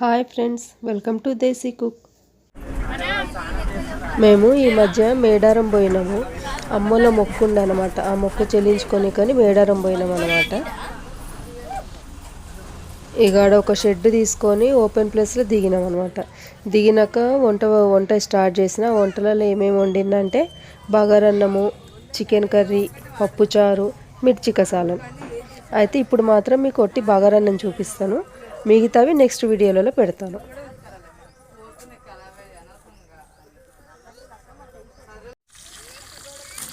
Hi friends welcome to Desi cook. మేము ఈ మధ్య మేడారం పోయినాము. అమ్మలో మొక్కు అనమాట ఆ మొక్కు చెల్లించుకొని కానీ మేడారం పోయినాం అనమాట ఇగాడ ఒక షెడ్ తీసుకొని ఓపెన్ ప్లేస్లో దిగినాం అనమాట దిగినాక వంట వంట స్టార్ట్ చేసిన. వంటలలో ఏమేమి వండిందంటే బగారన్నము చికెన్ కర్రీ పప్పుచారు మిర్చి కసాలం అయితే ఇప్పుడు మాత్రం మీకు కొట్టి బగారన్నం చూపిస్తాను. మిగతావి నెక్స్ట్ వీడియోలలో పెడతాను.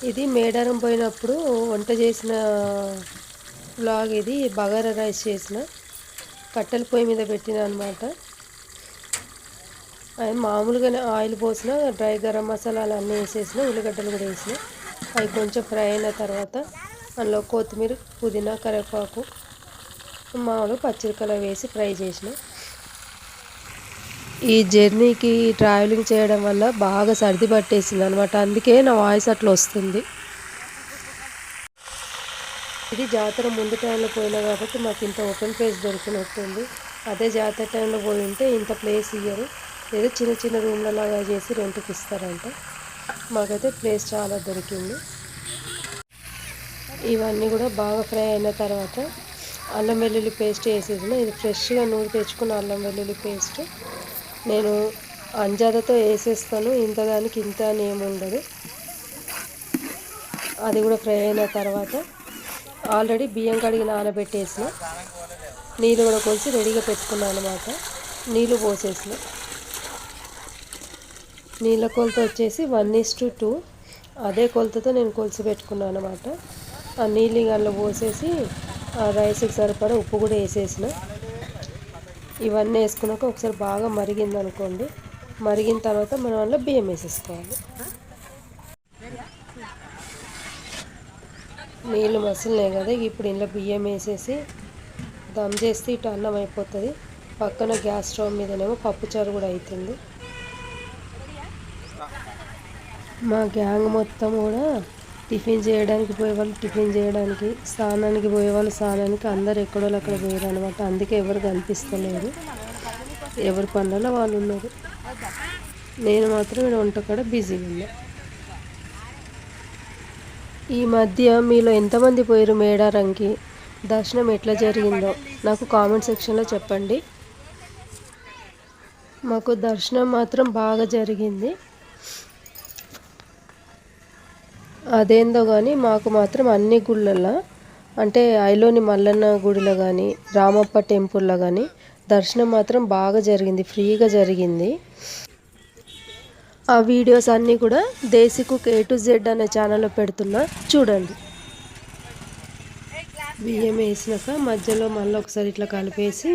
ఇది మేడారం పోయినప్పుడు వంట చేసిన బ్లాగ్ ఇది బగారా రైస్ చేసిన. కట్టెల పొయ్యి మీద పెట్టిన అనమాట మామూలుగానే ఆయిల్ పోసిన డ్రై గరం మసాలాలు అన్నీ వేసేసిన ఉల్లిగడ్డలు కూడా వేసిన. అవి కొంచెం ఫ్రై అయిన తర్వాత అందులో కొత్తిమీర పుదీనా కరివేపాకు మామూలు పచ్చిమిరకాయలు వేసి ఫ్రై చేసిన. ఈ జర్నీకి ట్రావెలింగ్ చేయడం వల్ల బాగా సర్ది పట్టేసింది అనమాట అందుకే నా వాయిస్ అట్లా వస్తుంది. ఇది జాతర ముందు టైంలో పోయినా కాబట్టి మాకు ఇంత ఓపెన్ ప్లేస్ దొరికినట్టుంది. అదే జాతర టైంలో పోయి ఉంటే ఇంత ప్లేస్ ఇయ్యరు. ఏదో చిన్న చిన్న రూమ్లలాగా చేసి రెంట్కి ఇస్తారంట. మాకైతే ప్లేస్ చాలా దొరికింది. ఇవన్నీ కూడా బాగా ఫ్రై అయిన తర్వాత అల్లం వెల్లుల్లి పేస్ట్ వేసేసిన. ఇది ఫ్రెష్గా నూనె తెచ్చుకున్న అల్లం వెల్లుల్లి పేస్ట్. నేను అంజాదతో వేసేస్తాను. ఇంత దానికి ఇంత అని ఉండదు. అది కూడా ఫ్రై అయిన తర్వాత ఆల్రెడీ బియ్యం కడిగి నానబెట్టేసిన. నీళ్ళు కూడా కొలిసి రెడీగా పెట్టుకున్నాను అనమాట నీళ్ళు పోసేసిన. నీళ్ళ కొలత వచ్చేసి వన్ ఇస్ టు టూ. అదే కొలతతో నేను కొలిసి పెట్టుకున్నాను అనమాట ఆ నీళ్ళు గల్ల పోసేసి రైస్కి సరిపడా ఉప్పు కూడా వేసేసిన. ఇవన్నీ వేసుకున్నాక ఒకసారి బాగా మరిగింది అనుకోండి మరిగిన తర్వాత మనం అందులో బియ్యం వేసేసుకోవాలి. నీళ్ళు మసిలినాయి కదా ఇప్పుడు ఇంట్లో బియ్యం వేసేసి దమ్ చేస్తే ఇటు అన్నం అయిపోతుంది. పక్కన గ్యాస్ స్టవ్ మీదనేమో పప్పుచారు కూడా అవుతుంది మా గ్యాంగ్ మొత్తం కూడా టిఫిన్ చేయడానికి పోయేవాళ్ళు టిఫిన్ చేయడానికి స్నానానికి పోయే వాళ్ళు స్నానానికి అందరు ఎక్కడో అక్కడ పోయారు అనమాట అందుకే ఎవరు కనిపిస్తలేరు ఎవరి పనులలో వాళ్ళు ఉన్నారు. నేను మాత్రం ఇక్కడ కూడా బిజీగా ఉన్నా. ఈ మధ్య మీలో ఎంతమంది పోయారు మేడారంకి దర్శనం ఎట్లా జరిగిందో నాకు కామెంట్ సెక్షన్లో చెప్పండి. మాకు దర్శనం మాత్రం బాగా జరిగింది. అదేందో కానీ మాకు మాత్రం అన్ని గుళ్ళల్లో అంటే ఐలోని మల్లన్న గుడిలో కానీ రామప్ప టెంపుల్లో కానీ దర్శనం మాత్రం బాగా జరిగింది ఫ్రీగా జరిగింది. ఆ వీడియోస్ అన్నీ కూడా దేశికు ఏ టు జెడ్ అనే ఛానల్లో పెడుతున్నా చూడండి. బియ్యం వేసినాక మధ్యలో మళ్ళీ ఒకసారి ఇట్లా కలిపేసి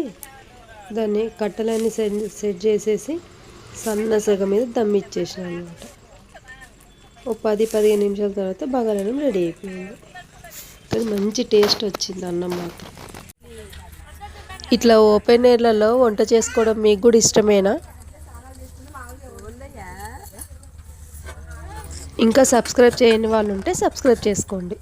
దాన్ని కట్టలన్నీ సెట్ సెట్ చేసేసి సన్న సగ మీద దమ్ ఇచ్చేసిన అనమాట ఒక పది పదిహేను నిమిషాల తర్వాత బగారన్నం రెడీ అయిపోయింది. కానీ మంచి టేస్ట్ వచ్చింది అన్నం మాత్రం. ఇట్లా ఓపెన్ ఎయిర్లలో వంట చేసుకోవడం మీకు కూడా ఇష్టమేనా? ఇంకా సబ్స్క్రైబ్ చేయని వాళ్ళు ఉంటే సబ్స్క్రైబ్ చేసుకోండి.